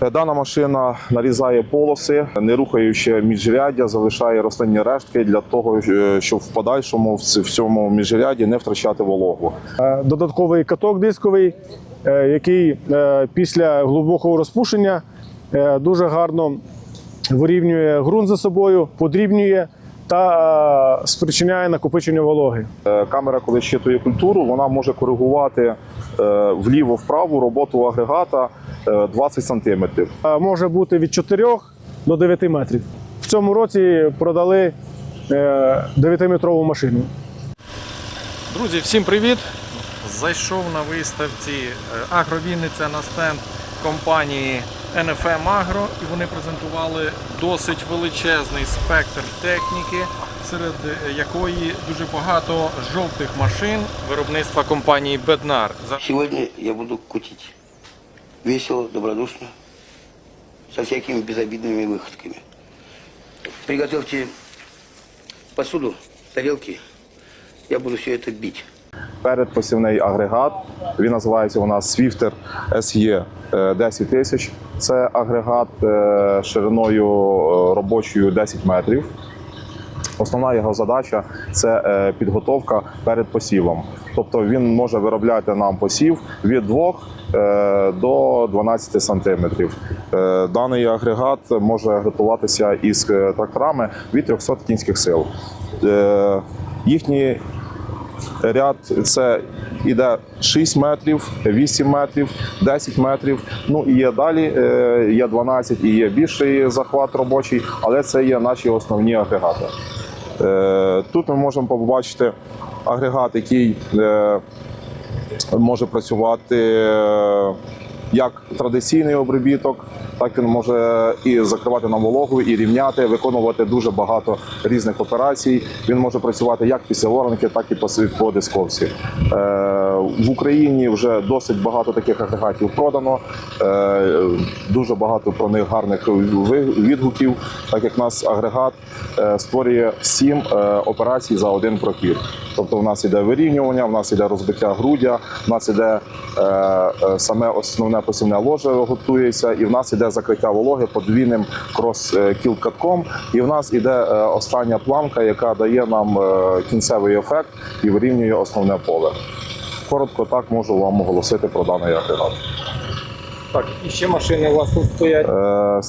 Дана машина нарізає полоси, не рухаючи міжряддя, залишає рослинні рештки для того, е, щоб в подальшому в цьому міжряді не втрачати вологу. Е, додатковий каток дисковий, е, який після глибокого розпушення дуже гарно вирівнює ґрунт за собою, подрібнює та е, спричиняє накопичення вологи. Е, Камера, коли щитує культуру, вона може коригувати е, вліво-вправо роботу агрегата е, 20 сантиметрів. Е, Може бути від 4 до 9 метрів. В цьому році продали 9-метрову машину. Друзі, всім привіт! Зайшов на виставці Агровінниця на стенд компанії NFM Agro і вони презентували досить величезний спектр техніки, серед е, якої дуже багато жовтих машин виробництва компанії Bednar. За- Сегодня я буду кутить. Весело, добродушно, со всякими безобидными выходками. Приготовьте посуду, тарелки. Я буду все это бить. Передпосівний агрегат. Він називається у нас Swifter SE 10000. Це агрегат е, шириною е, робочою 10 метрів. Основна його задача це е, підготовка перед посівом. Тобто він може виробляти нам посів від 2 е, до 12 сантиметрів. Е, Даний агрегат може готуватися із е, тракторами від 300 кінських сил. Е, Їхній ряд це іде 6 метрів, 8 метрів, 10 метрів. Ну і є далі, е, є 12 і є більший захват робочий, але це є наші основні агрегати. Е, Тут ми можемо побачити агрегат, який е, може працювати як традиційний обробіток, так він може і закривати на вологу, і рівняти, виконувати дуже багато різних операцій. Він може працювати як після оранки, так і по по дисковці. Е, В Україні вже досить багато таких агрегатів продано. Е, Дуже багато про них гарних відгуків, так як нас агрегат е, створює сім операцій за один прокір. Тобто, в нас іде вирівнювання, в нас іде розбиття грудя, в нас іде саме основне посівне ложе готується, і в нас іде закриття вологи подвійним крос-кілкатком. І в нас іде е, остання планка, яка дає нам е, кінцевий ефект і вирівнює основне поле. Коротко так можу вам оголосити про даний агрегат. Так, і ще машини у вас тут стоять. Е,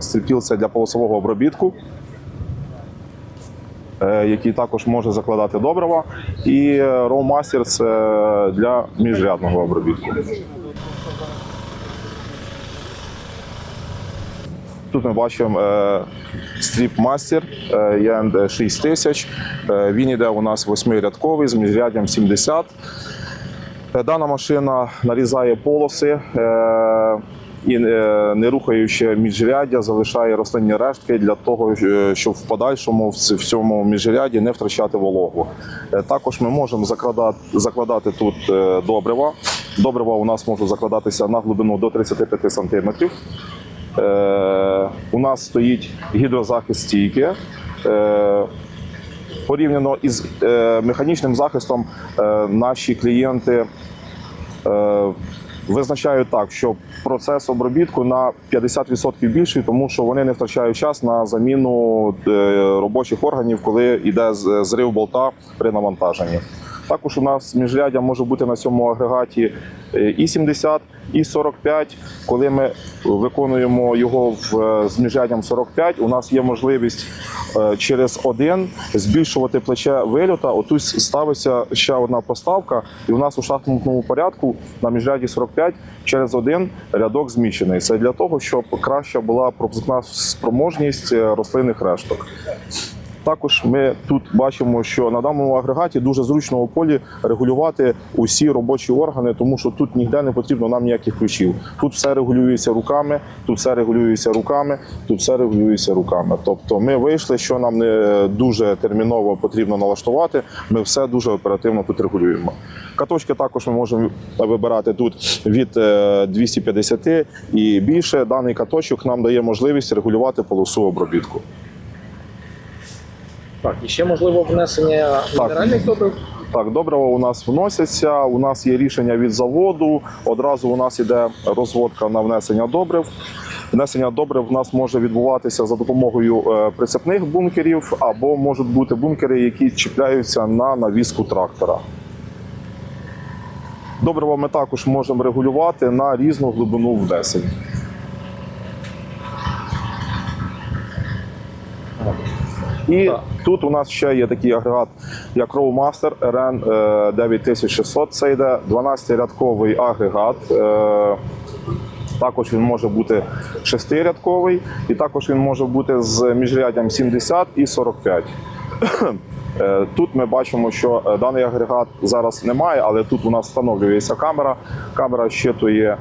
Стріптіл, це для полосового обробітку, який також може закладати добрива. І роумастер це для міжрядного обробітку. Тут ми бачимо е, стріп мастер ЄНД 6000. Е, Він іде у нас восьмирядковий з міжряддям 70. Е, Дана машина нарізає полоси е, і е, не рухаючи міжряддя, залишає рослинні рештки для того, е, щоб в подальшому в цьому міжряді не втрачати вологу. Е, Також ми можемо закладати, закладати тут добрива. Добрива у нас можуть закладатися на глибину до 35 сантиметрів. У нас стоїть гідрозахист стійки. Порівняно із механічним захистом, наші клієнти визначають так, що процес обробітку на 50% більший, тому що вони не втрачають час на заміну е, робочих органів, коли йде зрив болта при навантаженні. Також у нас міжряддя може бути на цьому агрегаті е, і 70, і 45. Коли ми виконуємо його е, з міжряддям 45, у нас є можливість е, через один збільшувати плече вильота. Отут ставиться ще одна поставка, і у нас у шахматному порядку на міжряді 45 через один рядок зміщений. Це для того, щоб краща була пропускна спроможність рослинних решток. Також ми тут бачимо, що на даному агрегаті дуже зручно у полі регулювати усі робочі органи, тому що тут ніде не потрібно нам ніяких ключів. Тут все регулюється руками, тут все регулюється руками, тут все регулюється руками. Тобто ми вийшли, що нам не дуже терміново потрібно налаштувати. Ми все дуже оперативно тут регулюємо. Каточки також ми можемо вибирати тут від е, 250 і більше. Даний каточок нам дає можливість регулювати полосу обробітку. Так, і ще можливо внесення мінеральних добрив. Так, добрива у нас вносяться. У нас є рішення від заводу. Одразу у нас іде розводка на внесення добрив. Внесення добрив у нас може відбуватися за допомогою е, прицепних бункерів, або можуть бути бункери, які чіпляються на навіску трактора. Добрива ми також можемо регулювати на різну глибину внесень. І тут у нас ще є такий агрегат, як Rowmaster RN е, 9600. Це йде 12-рядковий агрегат. Е, Також він може бути 6-рядковий, і також він може бути з міжряддям 70 і 45. Е, Тут ми бачимо, що е, даний агрегат зараз немає, але тут у нас встановлюється камера. Камера щитує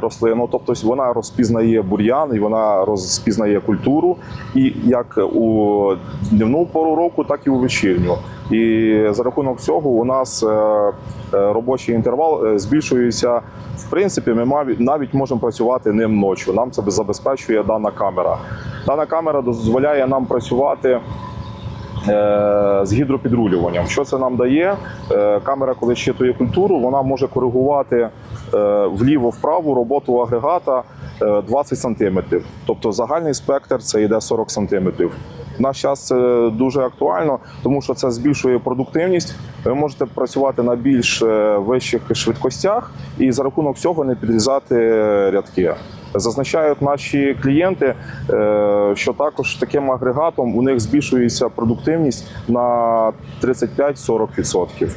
рослину, тобто вона розпізнає бур'ян і вона розпізнає культуру, і як у днівну пору року, так і у вечірню. І за рахунок цього у нас е, е, робочий інтервал е, збільшується. В принципі, ми навіть можемо працювати ним ночі. Нам це забезпечує дана камера. Дана камера дозволяє нам працювати е, з гідропідрулюванням. Що це нам дає? Е, Камера, коли щитує культуру, вона може коригувати е, вліво-вправо роботу агрегата е, 20 см. Тобто загальний спектр це йде 40 см. В наш час це дуже актуально, тому що це збільшує продуктивність. Ви можете працювати на більш е, вищих швидкостях і за рахунок цього не підрізати рядки. Зазначають наші клієнти, е, що також таким агрегатом у них збільшується продуктивність на 35-40%.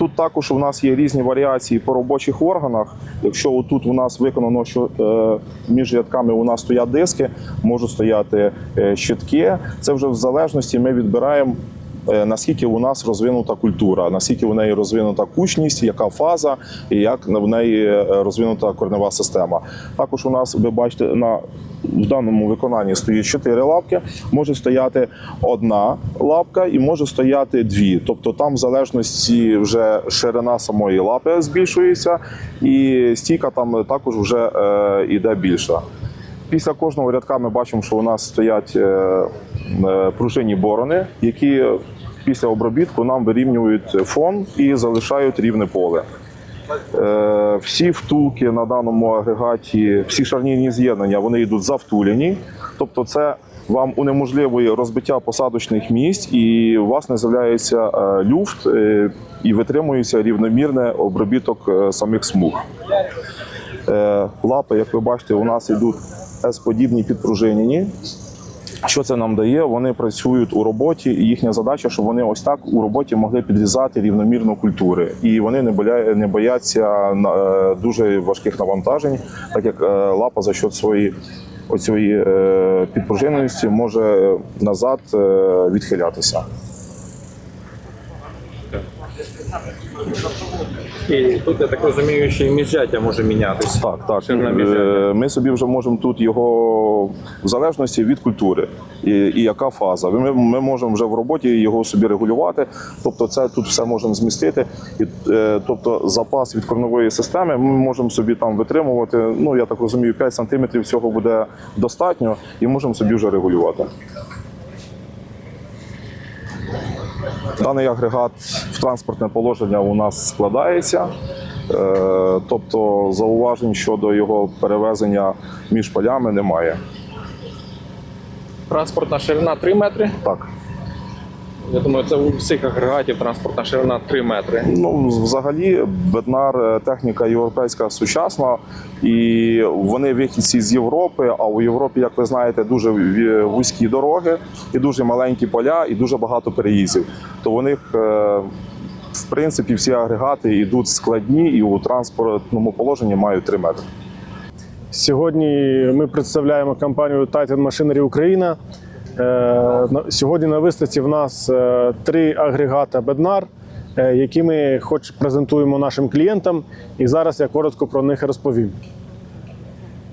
Тут також у нас є різні варіації по робочих органах. Якщо отут у нас виконано, що е, між рядками у нас стоять диски, можуть стояти е, щитки. Це вже в залежності ми відбираємо. Е, Наскільки у нас розвинута культура, наскільки у неї розвинута кучність, яка фаза і як в неї е, розвинута корнева система. Також у нас ви бачите на в даному виконанні стоїть чотири лапки, може стояти одна лапка і може стояти дві. Тобто там в залежності вже ширина самої лапи збільшується, і стійка там також вже е, йде більша. Після кожного рядка ми бачимо, що у нас стоять е, е, пружинні борони, які після обробітку нам вирівнюють фон і залишають рівне поле. Е, Всі втулки на даному агрегаті, всі шарнірні з'єднання, вони йдуть завтулені. Тобто, це вам унеможливує розбиття посадочних місць, і у вас не з'являється люфт і витримується рівномірний обробіток самих смуг. Лапи, як ви бачите, у нас йдуть S-подібні підпружинені. Що це нам дає? Вони працюють у роботі, і їхня задача, щоб вони ось так у роботі могли підрізати рівномірно культури, і вони не боля... не бояться е, дуже важких навантажень, так як е, лапа за счет своєї оцієї е, підпружиненості може назад відхилятися. І тут, я так розумію, ще й міжжаття може мінятися. Так, так. Ширина Е. Ми собі вже можемо тут його в залежності від культури і, і яка фаза. Ми, ми можемо вже в роботі його собі регулювати. Тобто, це тут все можемо змістити. І, е, тобто, запас від корневої системи ми можемо собі там витримувати. Ну я так розумію, 5 сантиметрів цього буде достатньо, і можемо собі вже регулювати. Даний агрегат в транспортне положення у нас складається. Е, Тобто зауважень щодо його перевезення між полями немає. Транспортна ширина 3 метри. Так. Я думаю, це у всіх агрегатів транспортна ширина 3 метри. Ну, взагалі, беднар техніка європейська сучасна, і вони вихідці з Європи. А у Європі, як ви знаєте, дуже вузькі дороги і дуже маленькі поля, і дуже багато переїздів. То у них, е, в принципі, всі агрегати йдуть складні і у транспортному положенні мають 3 метри. Сьогодні ми представляємо компанію Titan Machinery Україна. Е, Сьогодні на виставці в нас е, три агрегата Беднар, е, які ми хоч презентуємо нашим клієнтам, і зараз я коротко про них розповім.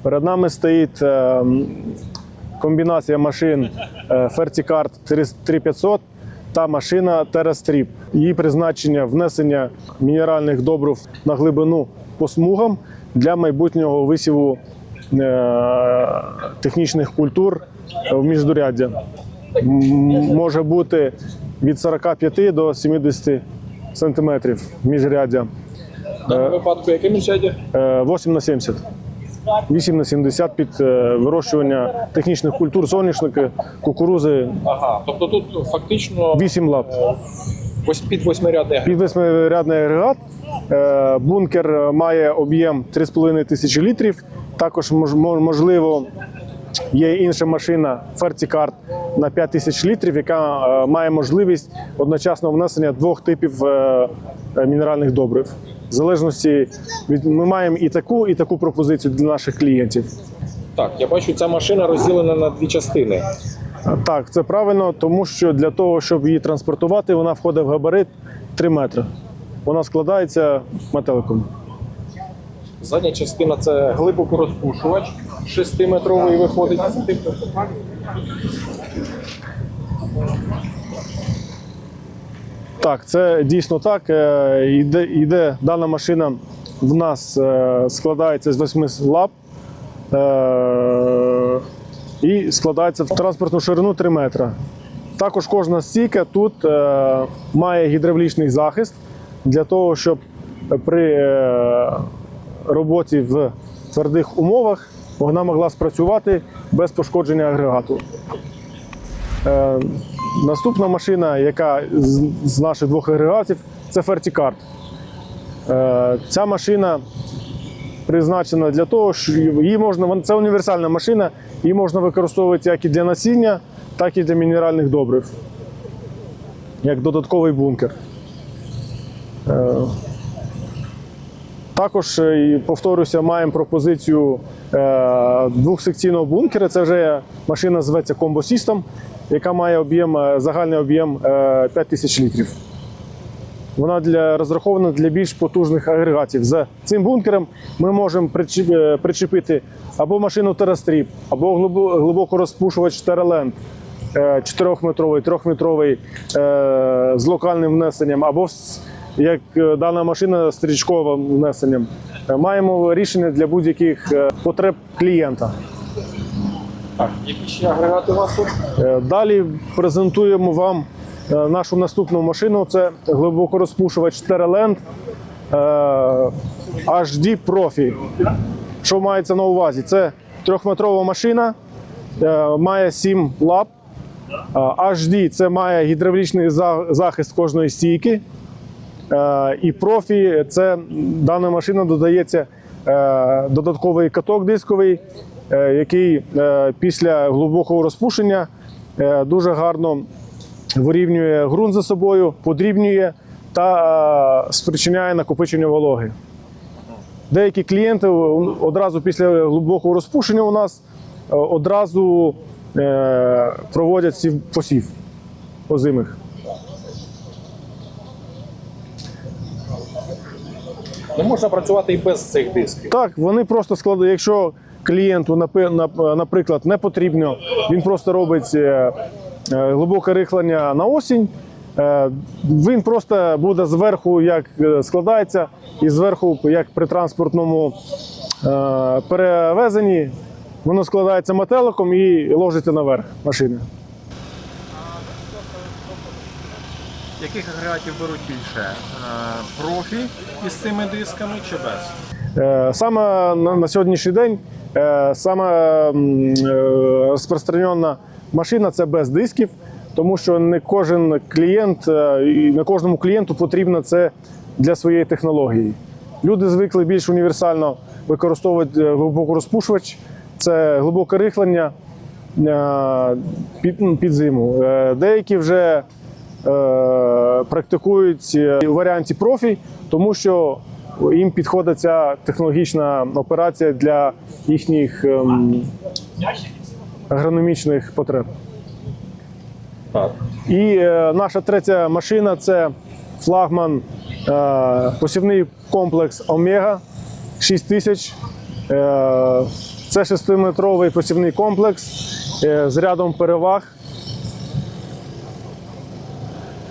Перед нами стоїть комбінація машин FertiCard 3500 та машина TerraStrip. Її призначення внесення мінеральних добрив на глибину по смугам для майбутнього висіву технічних культур в міждуряддя. Може бути від 45 до 70 см міжряддя. В даному випадку яке міжряддя? Е, 8 на 70. 8 на 70 під е, вирощування технічних культур, соняшники, кукурузи, Ага, тобто тут фактично 8 лап. під восьмирядний агрегат. Під восьмирядний агрегат. Е, Бункер має об'єм 3,5 тисячі літрів. Також мож- мож- можливо є інша машина Ferticard на 5 тисяч літрів, яка е, має можливість одночасного внесення двох типів е, е, мінеральних добрив. В залежності від ми маємо і таку, і таку пропозицію для наших клієнтів. Так, я бачу, ця машина розділена на дві частини. Так, це правильно, тому що для того, щоб її транспортувати, вона входить в габарит 3 метри. Вона складається метеликом. Задня частина це глибоко розпушувач, 6-метровий виходить. Так, це дійсно так. Е, Іде, іде дана машина в нас е, складається з восьми лап е, і складається в транспортну ширину 3 метри. Також кожна стійка тут е, має гідравлічний захист для того, щоб при е, роботі в твердих умовах вона могла спрацювати без пошкодження агрегату. Е, Наступна машина, яка з, наших двох агрегатів, це Ferticard. Е, Ця машина призначена для того, що її можна, це універсальна машина, її можна використовувати як і для насіння, так і для мінеральних добрив, як додатковий бункер. Е, Також, е, повторюся, маємо пропозицію е, двохсекційного бункера. Це вже машина зветься Combo System, яка має об'єм, загальний об'єм е, 5000 літрів. Вона для, розрахована для більш потужних агрегатів. За цим бункером ми можемо причепити або машину Терастріп, або глибо- глибокорозпушувач Тераленд 4-метровий, 3-метровий е, з локальним внесенням, або як е, дана машина з стрічковим внесенням. Е, Маємо рішення для будь-яких е, потреб клієнта. Так, які ще агрегати у вас тут? Далі презентуємо вам нашу наступну машину. Це глибокорозпушувач е, HD Profi. Що мається на увазі? Це трьохметрова машина, має 7 лап. HD це має гідравлічний захист кожної стійки. Е, І профі це дана машина додається е, додатковий каток дисковий, е, який після глибокого розпушення дуже гарно вирівнює ґрунт за собою, подрібнює та спричиняє накопичення вологи. Деякі клієнти одразу після глибокого розпушення у нас одразу проводять сів- посів озимих. Не можна працювати і без цих дисків. Так, вони просто складають. Якщо клієнту, наприклад, не потрібно, він просто робить е, е, глибоке рихлення на осінь. е, Він просто буде зверху, як е, складається, і зверху, як при транспортному е, перевезенні, воно складається метеликом і ложиться наверх машини. Яких агрегатів беруть більше? Е, Профі із цими дисками чи без? Е, Саме на, сьогоднішній день е, саме розпространена машина це без дисків, тому що не кожен клієнт і не кожному клієнту потрібно це для своєї технології. Люди звикли більш універсально використовувати е, глибокорозпушувач, це глибоке рихлення під, ну, під зиму. Деякі вже практикують е, у варіанті профі, тому що їм підходить ця технологічна операція для їхніх ем, агрономічних потреб. Так. І е, наша третя машина це флагман е, посівний комплекс Омега 6000. Е, це 6-метровий посівний комплекс е, з рядом переваг.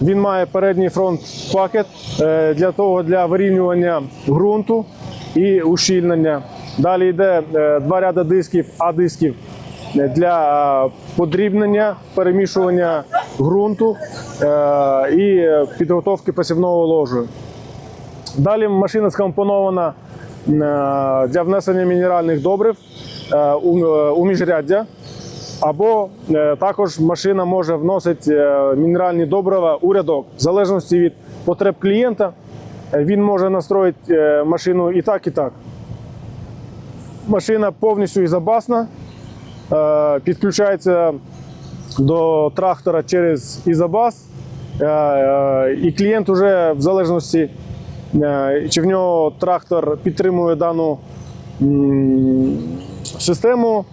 Він має передній фронт пакет е, для того для вирівнювання ґрунту і ущільнення. Далі йде е, два ряди дисків, А дисків для е, подрібнення, перемішування ґрунту і підготовки посівного ложу. Далі машина скомпонована для внесення мінеральних добрив у міжряддя. Або е, також машина може вносити е, мінеральні добрива у рядок. В залежності від потреб клієнта, е, він може настроїти машину і так, і так. Машина повністю ізобасна, підключається до трактора через ізобас. І клієнт вже в залежності, чи в нього трактор підтримує дану систему,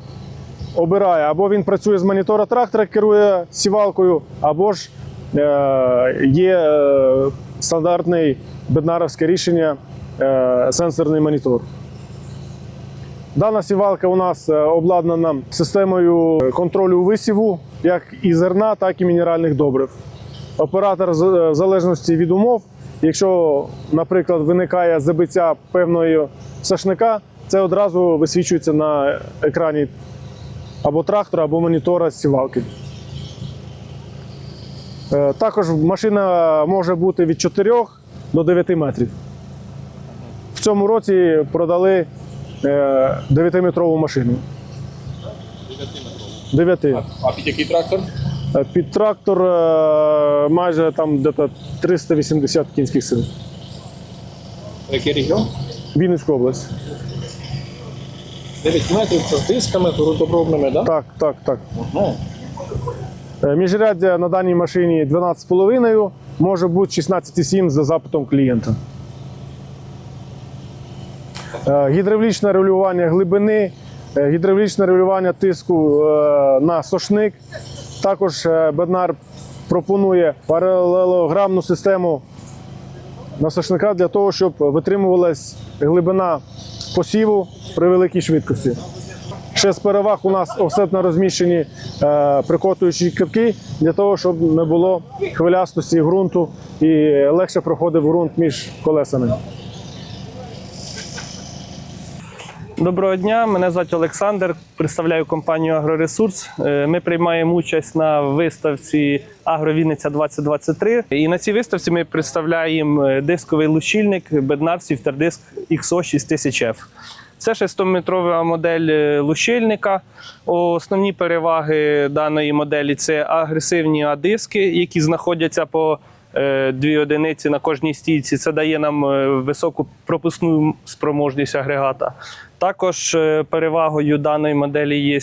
обирає або він працює з монітора трактора, керує сівалкою, або ж е, є е, стандартне беднаровське рішення е, сенсорний монітор. Дана сівалка у нас обладнана системою контролю висіву як і зерна, так і мінеральних добрив. Оператор в залежності від умов, якщо, наприклад, виникає забиття певної сашника, це одразу висвічується на екрані або трактора, або монітора з сівалки. Е, Також машина може бути від 4 до 9 метрів. В цьому році продали 9-метрову машину. 9 А під який трактор? Під трактор е, майже там десь 380 кінських сил. Який регіон? Вінницька область. 9 метрів це з дисками, з так? Так, так, так. Ну, Е, Міжряддя на даній машині 12,5, може бути 16,7 за запитом клієнта. Е, Гідравлічне регулювання глибини, е, гідравлічне регулювання тиску на сошник. Також Беднар пропонує паралелограмну систему на сошника для того, щоб витримувалась глибина посіву при великій швидкості. Ще з переваг у нас офсетно розміщені е, прикотуючі кипки для того, щоб не було хвилястості ґрунту і легше проходив ґрунт між колесами. Доброго дня, мене звати Олександр. Представляю компанію Агроресурс. Е, Ми приймаємо участь на виставці Агровінниця 2023. І на цій виставці ми представляємо е, дисковий лущильник Bednar Свіфтердиск XO 6000F. Це 6-метрова модель е, лущильника. Основні переваги даної моделі це агресивні А-диски, які знаходяться по дві одиниці на кожній стійці. Це дає нам високу пропускну спроможність агрегата. Також е, перевагою даної моделі є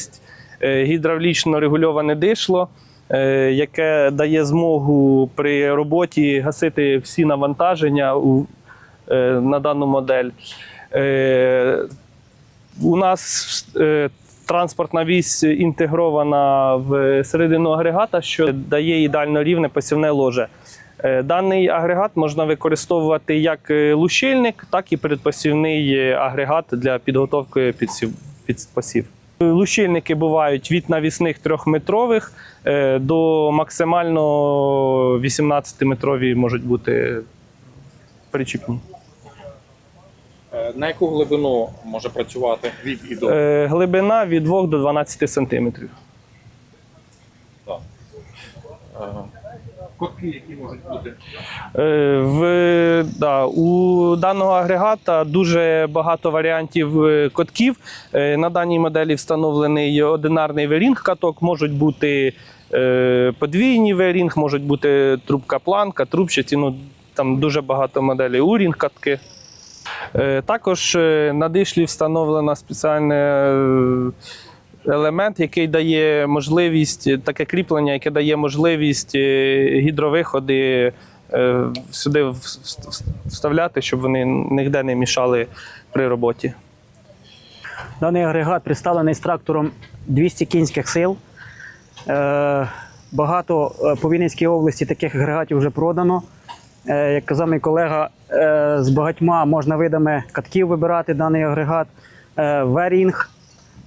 е, гідравлічно регульоване дишло, е, яке дає змогу при роботі гасити всі навантаження на дану модель. У нас транспортна вісь інтегрована в середину агрегата, що дає ідеально рівне посівне ложе. Е, Даний агрегат можна використовувати як е, лущильник, так і передпосівний е, агрегат для підготовки підсів, під посів. Лущильники бувають від навісних трьохметрових до максимально 18-метрові можуть бути причіпні. на яку глибину може працювати від і до? Глибина від 2 до 12 сантиметрів. Котки, які можуть бути. Е, В, да, у даного агрегата дуже багато варіантів е, котків. Е, На даній моделі встановлений одинарний верінг каток, можуть бути подвійні верінг, можуть бути трубка планка, трубчаті. Ну, там дуже багато моделей урінг катки. Також на дишлі встановлена спеціальна елемент, який дає можливість, таке кріплення, яке дає можливість е, гідровиходи е, сюди вставляти, щоб вони ніде не мішали при роботі. Даний агрегат представлений з трактором 200 кінських сил. Е, Багато е, по Вінницькій області таких агрегатів вже продано. Е, Як казав мій колега, е, з багатьма можна видами катків вибирати даний агрегат. Е, В-рінг,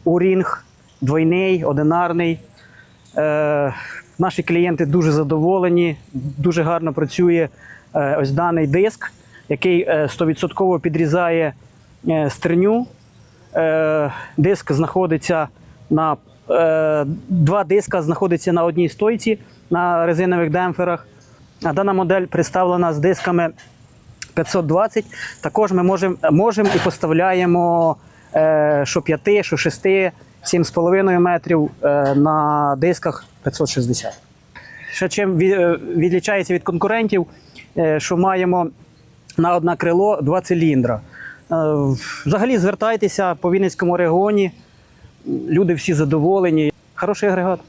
У-рінг, двойний, одинарний. Е, Наші клієнти дуже задоволені, дуже гарно працює е, ось даний диск, який е, 100% підрізає е, стерню. Е, Диск знаходиться на е, два диска знаходиться на одній стойці. на резинових демпферах. А дана модель представлена з дисками 520. Також ми можемо можем і поставляємо е, що 5, що 6, 7,5 метрів е, на дисках 560. Ще чим е, відлічається від конкурентів, е, що маємо на одне крило два циліндра. Взагалі звертайтеся по Вінницькому регіоні. Люди всі задоволені. Хороший агрегат.